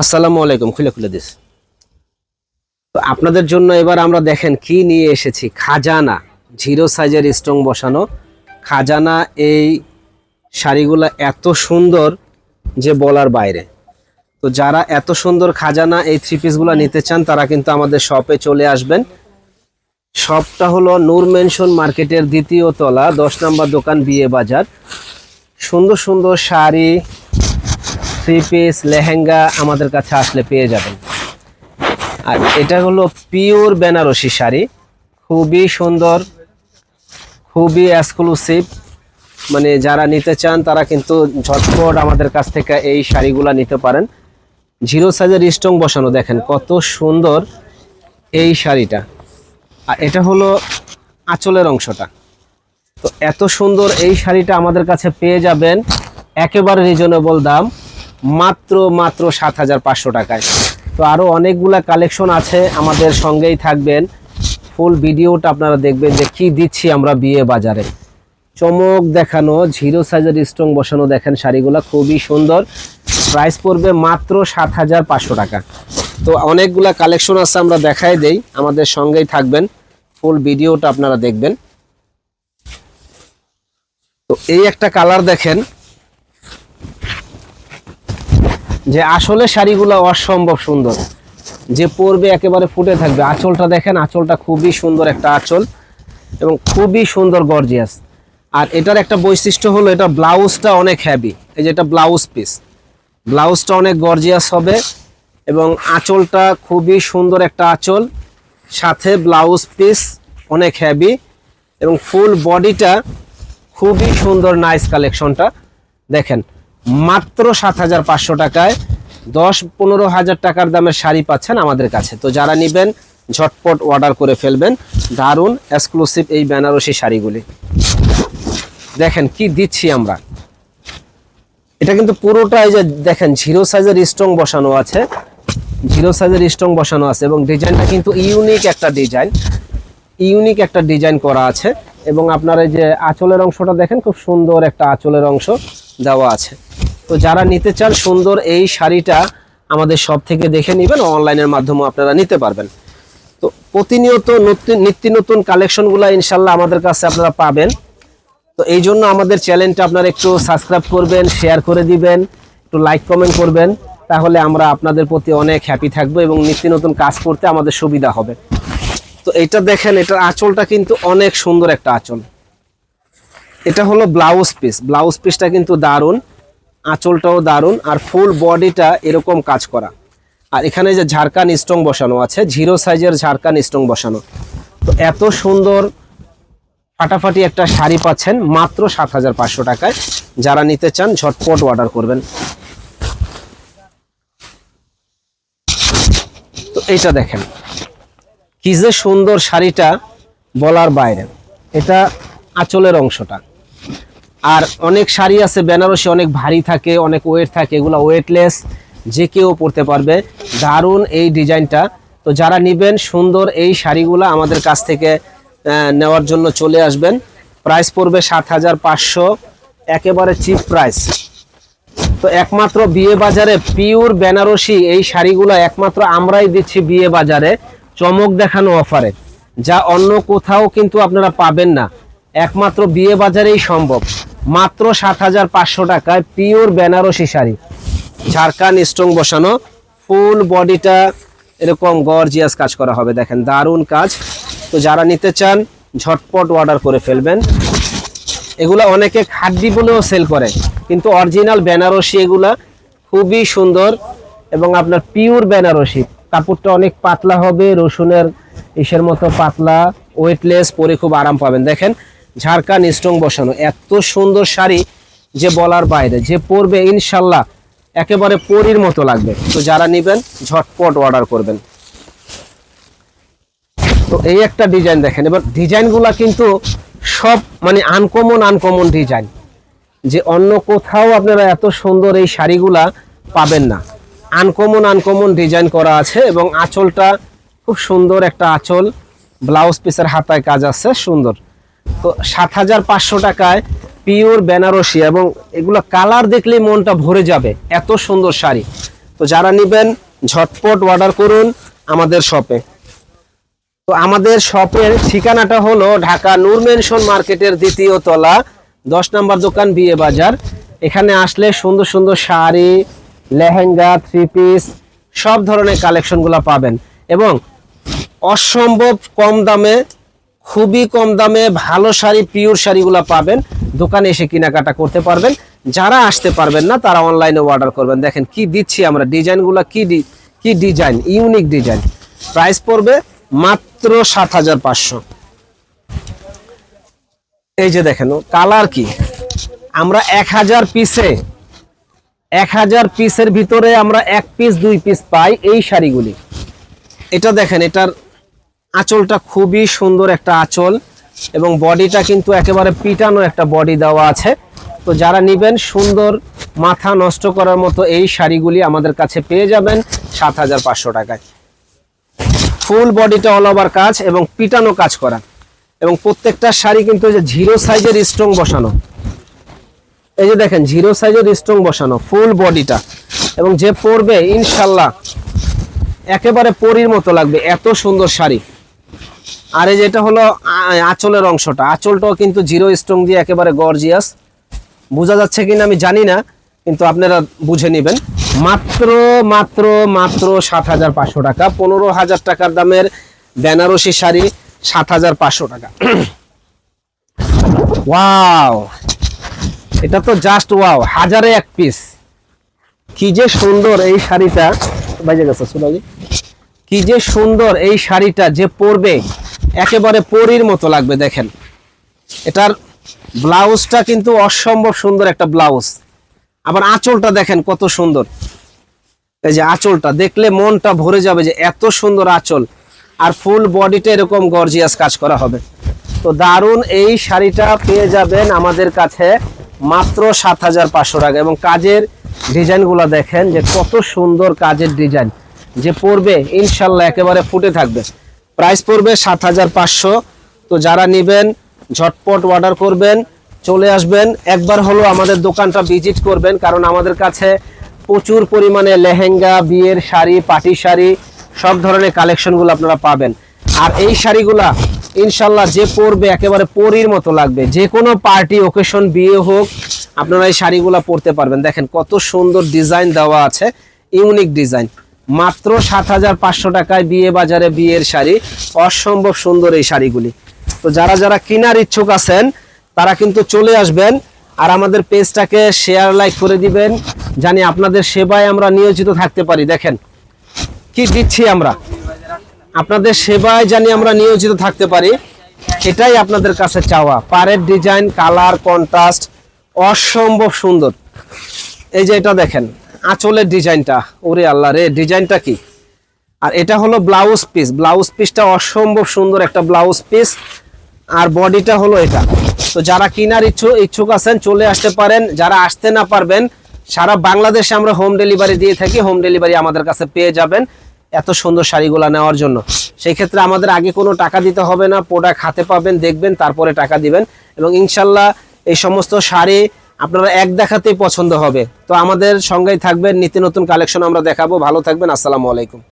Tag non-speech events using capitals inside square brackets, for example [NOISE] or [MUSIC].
আসসালামু আলাইকুম, খুলে খুলে দিস। তো আপনাদের জন্য এবার আমরা দেখেন কি নিয়ে এসেছি। খাজানা, জিরো সাইজের স্ট্রং বসানো। খাজানা এই শাড়িগুলো এত সুন্দর যে বলার বাইরে। তো যারা এত সুন্দর খাজানা এই থ্রি পিসগুলো নিতে চান, তারা কিন্তু আমাদের শপে চলে আসবেন। শপটা হলো নূর মেনশন মার্কেটের দ্বিতীয় তলা, দশ নম্বর দোকান বিয়ে বাজার। সুন্দর সুন্দর শাড়ি থ্রি পিস লেহেঙ্গা আমাদের কাছে আসলে পেয়ে যাবেন। আর এটা হলো পিওর বেনারসি শাড়ি, খুবই সুন্দর, খুবই এক্সক্লুসিভ মানে যারা নিতে চান তারা কিন্তু ঝটপট আমাদের কাছ থেকে এই শাড়িগুলো নিতে পারেন। জিরো সাইজের স্ট্রং বসানো দেখেন, কত সুন্দর এই শাড়িটা। আর এটা হলো আঁচলের অংশটা। তো এত সুন্দর এই শাড়িটা আমাদের কাছে পেয়ে যাবেন, একেবারে রিজনেবল দাম। মাত্র মাত্র সাত হাজার পাঁচশো টাকায়। তো আরও অনেকগুলা কালেকশন আছে, আমাদের সঙ্গেই থাকবেন। ফুল ভিডিওটা আপনারা দেখবেন যে কী দিচ্ছি আমরা বিয়ে বাজারে। চমক দেখানো জিরো সাইজের স্ট্রং বসানো দেখেন শাড়িগুলো, খুবই সুন্দর। প্রাইস পড়বে মাত্র সাত হাজার পাঁচশো টাকা। তো অনেকগুলা কালেকশন আছে, আমরা দেখাই দেই, আমাদের সঙ্গেই থাকবেন। ফুল ভিডিওটা আপনারা দেখবেন। তো এই একটা কালার দেখেন। যে আসলে শাড়িগুলো অসম্ভব সুন্দর। যে পরবে একেবারে ফুটে থাকবে। আঁচলটা দেখেন, আঁচলটা খুবই সুন্দর একটা আঁচল এবং খুবই সুন্দর গর্জিয়াস। আর এটার একটা বৈশিষ্ট্য হলো, এটা ব্লাউজটা অনেক হ্যাভি এই যে এটা ব্লাউজ পিস ব্লাউজটা অনেক গর্জিয়াস হবে এবং আঁচলটা খুবই সুন্দর একটা আঁচল। সাথে ব্লাউজ পিস অনেক হ্যাভি এবং ফুল বডিটা খুবই সুন্দর নাইস কালেকশনটা দেখেন মাত্র সাত হাজার পাঁচশো টাকায় দশ পনেরো হাজার টাকার দামের শাড়ি পাচ্ছেন আমাদের কাছে। তো যারা নেবেন, ঝটপট অর্ডার করে ফেলবেন। দারুণ এক্সক্লুসিভ এই বেনারসি শাড়িগুলি। দেখেন কি দিচ্ছি আমরা। এটা কিন্তু পুরোটাই যে দেখেন জিরো সাইজের স্ট্রং বসানো আছে। জিরো সাইজের স্ট্রং বসানো আছে এবং ডিজাইনটা কিন্তু ইউনিক একটা ডিজাইন ইউনিক একটা ডিজাইন করা আছে এবং আপনার এই যে আঁচলের অংশটা দেখেন, খুব সুন্দর একটা আঁচলের অংশ দেওয়া আছে। তো যারা নিতে চান সুন্দর এই শাড়িটা আমাদের সব থেকে দেখে নেবেন অনলাইনের মাধ্যমে আপনারা নিতে পারবেন। তো প্রতিনিয়ত নিত্য নতুন কালেকশনগুলো ইনশাল্লাহ আমাদের কাছে আপনারা পাবেন। তো এই জন্য আমাদের চ্যানেলটা আপনারা একটু সাবস্ক্রাইব করবেন শেয়ার করে দিবেন, একটু লাইক কমেন্ট করবেন, তাহলে আমরা আপনাদের প্রতি অনেক হ্যাপি থাকব এবং নিত্য নতুন কাজ করতে আমাদের সুবিধা হবে। তো এটা দেখেন, এটার আঁচলটা কিন্তু অনেক সুন্দর একটা আঁচল। এটা হলো ব্লাউজ পিস ব্লাউজ পিসটা কিন্তু দারুণ। আঁচলটাও দারুণ আর ফুল বডিটা এরকম কাজ করা। আর এখানে যে ঝাড়কান স্ট্রং বসানো আছে জিরো সাইজের ঝাড়কান স্ট্রং বসানো। তো এত সুন্দর ফাটাফাটি একটা শাড়ি পাচ্ছেন মাত্র সাত হাজার পাঁচশো টাকায়। যারা নিতে চান, ঝটপট অর্ডার করবেন। তো এইটা দেখেন, কি যে সুন্দর শাড়িটা বলার বাইরে। এটা আঁচলের অংশটা। আর অনেক শাড়ি আছে, বেনারসি অনেক ভারী থাকে, অনেক ওয়েট থাকে, এগুলো ওয়েটলেস যে কেউ পরতে পারবে। দারুণ এই ডিজাইনটা। তো যারা নেবেন, সুন্দর এই শাড়িগুলো আমাদের কাছ থেকে নেওয়ার জন্য চলে আসবেন। প্রাইস পড়বে সাত হাজার পাঁচশো। একেবারে চিপ প্রাইস তো একমাত্র বিয়ে বাজারে পিওর বেনারসি এই শাড়িগুলো একমাত্র আমরাই দিচ্ছি বিয়ে বাজারে। চমক দেখানো অফারে যা অন্য কোথাও কিন্তু আপনারা পাবেন না। একমাত্র বিয়ে বাজারেই সম্ভব। মাত্র সাত হাজার পাঁচশো টাকায় পিওর বেনারসি শাড়ি। ঝাড়খান স্ট্রং বসানো, ফুল বডিটা এরকম গর্জিয়াস কাজ করা হবে। দেখেন, দারুণ কাজ। তো যারা নিতে চান, ঝটপট অর্ডার করে ফেলবেন। এগুলা অনেকে খাদ্যি বলেও সেল করে, কিন্তু অরিজিনাল বেনারসি এগুলা খুবই সুন্দর এবং আপনার পিওর বেনারসি। কাপড়টা অনেক পাতলা হবে, রসুনের ইসের মতো পাতলা ওয়েটলেস পরে খুব আরাম পাবেন। দেখেন ঝাড়খান স্ট্রং বসানো। এত সুন্দর শাড়ি যে বলার বাইরে, যে পরবে ইনশাল্লাহ একেবারে পরির মতো লাগবে। তো যারা নেবেন, ঝটপট অর্ডার করবেন। তো এই একটা ডিজাইন দেখেন। এবার ডিজাইনগুলা কিন্তু সব মানে আনকমন আনকমন ডিজাইন যে অন্য কোথাও আপনারা এত সুন্দর এই শাড়িগুলা পাবেন না। আনকমন আনকমন ডিজাইন করা আছে এবং আঁচলটা খুব সুন্দর একটা আঁচল। ব্লাউজ পিসের হাতায় কাজ আছে, সুন্দর। তো সাত হাজার পাঁচশো টাকায় পিওর বেনারসি এবং এগুলো কালার দেখলেই মনটা ভরে যাবে। এত সুন্দর শাড়ি। তো যারা নেবেন, ঝটপট অর্ডার করুন আমাদের শপে তো আমাদের শপের ঠিকানাটা হলো ঢাকা নূর মেনশন মার্কেটের দ্বিতীয় তলা, দশ নম্বর দোকান বিয়ে বাজার। এখানে আসলে সুন্দর সুন্দর শাড়ি, লেহেঙ্গা থ্রি পিস সব ধরনের কালেকশনগুলো পাবেন। এবং অসম্ভব কম দামে খুবই কম দামে ভালো শাড়ি পিওর শাড়িগুলো পাবেন। দোকানে এসে কেনাকাটা করতে পারবেন। যারা আসতে পারবেন না, তারা অনলাইনে অর্ডার করবেন। দেখেন কি দিচ্ছি আমরা। ডিজাইনগুলো কি কি ডিজাইন? ইউনিক ডিজাইন প্রাইস পড়বে মাত্র সাত হাজার পাঁচশো। এই যে দেখেন কালার কি? আমরা এক হাজার পিসে এক হাজার পিসের ভিতরে আমরা এক পিস দুই পিস পাই এই শাড়িগুলি। এটা দেখেন, এটার আঁচলটা খুবই সুন্দর একটা আঁচল এবং বডিটা কিন্তু একেবারে পিটানো একটা বডি দেওয়া আছে। তো যারা নেবেন সুন্দর মাথা নষ্ট করার মতো এই শাড়িগুলি আমাদের কাছে পেয়ে যাবেন সাত হাজার পাঁচশো টাকায়। ফুল বডিটা অল ওভার কাজ এবং পিটানো কাজ করা। এবং প্রত্যেকটা শাড়ি কিন্তু জিরো সাইজের স্ট্রং বসানো। এই যে দেখেন জিরো সাইজের স্ট্রং বসানো ফুল বডিটা এবং যে পরবে, ইনশাল্লাহ, একেবারে পরীর মতো লাগবে, এত সুন্দর শাড়ি। আর এই যেটা হলো আঁচলের অংশটা। আঁচলটাও কিন্তু জিরো স্ট্রং দিয়ে একেবারে গর্জিয়াস বোঝা যাচ্ছে কিনা আমি জানি না, কিন্তু আপনারা বুঝে নেবেন। মাত্র মাত্র মাত্র সাত হাজার পাঁচশো টাকা। পনেরো হাজার টাকার দামের বেনারসি শাড়ি সাত হাজার পাঁচশো টাকা। [CLEARS THROAT] ওয়াও এটা তো জাস্ট ওয়াও হাজারে এক পিস কি যে সুন্দর এই শাড়িটা। বাজে গেছে কি যে সুন্দর এই শাড়িটা যে পরবে। একেবারে পরীর মতো লাগবে, দেখেন। এটার ব্লাউজটা কিন্তু অসম্ভব সুন্দর একটা ব্লাউজ। আবার আঁচলটা দেখেন কত সুন্দর। এই যে আঁচলটা, দেখলে মনটা ভরে যাবে যে এত সুন্দর আঁচল। আর ফুল বডিটা এরকম গর্জিয়াস কাজ করা হবে। তো দারুণ এই শাড়িটা পেয়ে যাবেন আমাদের কাছে মাত্র সাত হাজার পাঁচশো টাকা। এবং কাজের ডিজাইনগুলো দেখেন যে কত সুন্দর কাজের ডিজাইন। যে পরবে, ইনশাল্লাহ একেবারে ফুটে থাকবে। প্রাইস পড়বে সাত হাজার পাঁচশো। তো যারা নেবেন, ঝটপট অর্ডার করবেন, চলে আসবেন। একবার হলো আমাদের দোকানটা ভিজিট করবেন, কারণ আমাদের কাছে প্রচুর পরিমাণে লেহেঙ্গা, বিয়ের শাড়ি, পাটি শাড়ি, সব ধরনের কালেকশনগুলো আপনারা পাবেন। আর এই শাড়িগুলা ইনশাল্লাহ যে পরবে, একেবারে পরীর মতো লাগবে। যে কোনো পার্টি ওকেশন বিয়ে হোক, আপনারা এই শাড়িগুলা পরতে পারবেন। দেখেন কত সুন্দর ডিজাইন দেওয়া আছে ইউনিক ডিজাইন মাত্র সাত হাজার পাঁচশো টাকায় বিয়ে বাজারে বিয়ের শাড়ি, অসম্ভব সুন্দর এই শাড়িগুলি। তো যারা যারা কেনার ইচ্ছুক আছেন, তারা কিন্তু চলে আসবেন আর আমাদের পেজটাকে শেয়ার লাইক করে দিবেন। জানি আপনাদের সেবায় আমরা নিয়োজিত থাকতে পারি। দেখেন, কি দিচ্ছি আমরা? আপনাদের সেবায় জানি আমরা নিয়োজিত থাকতে পারি। এটাই আপনাদের কাছে চাওয়া। পাড়ের ডিজাইন, কালার কন্ট্রাস্ট অসম্ভব সুন্দর। এই যে এটা দেখেন আঁচলের ডিজাইনটা, ওরে আল্লাহ রে, ডিজাইনটা কি? আর এটা হলো ব্লাউজ পিস, ব্লাউজ পিসটা অসম্ভব সুন্দর একটা ব্লাউজ পিস। আর বডিটা হলো এটা। তো যারা কিনার ইচ্ছুক ইচ্ছুক আছেন, চলে আসতে পারেন। যারা আসতে না পারবেন, সারা বাংলাদেশে আমরা হোম ডেলিভারি দিয়ে থাকি হোম ডেলিভারি আমাদের কাছে পেয়ে যাবেন এত সুন্দর শাড়িগুলো নেওয়ার জন্য। সেই ক্ষেত্রে আমাদের আগে কোনো টাকা দিতে হবে না প্রোডাক্ট হাতে পাবেন, দেখবেন, তারপরে টাকা দিবেন। এবং ইনশাল্লাহ এই সমস্ত শাড়ি আপনারা এক দেখাতেই পছন্দ হবে। তো আমাদের সঙ্গেই থাকবেন, নিত্য নতুন কালেকশন আমরা দেখাবো। ভালো থাকবেন, আসসালামু আলাইকুম।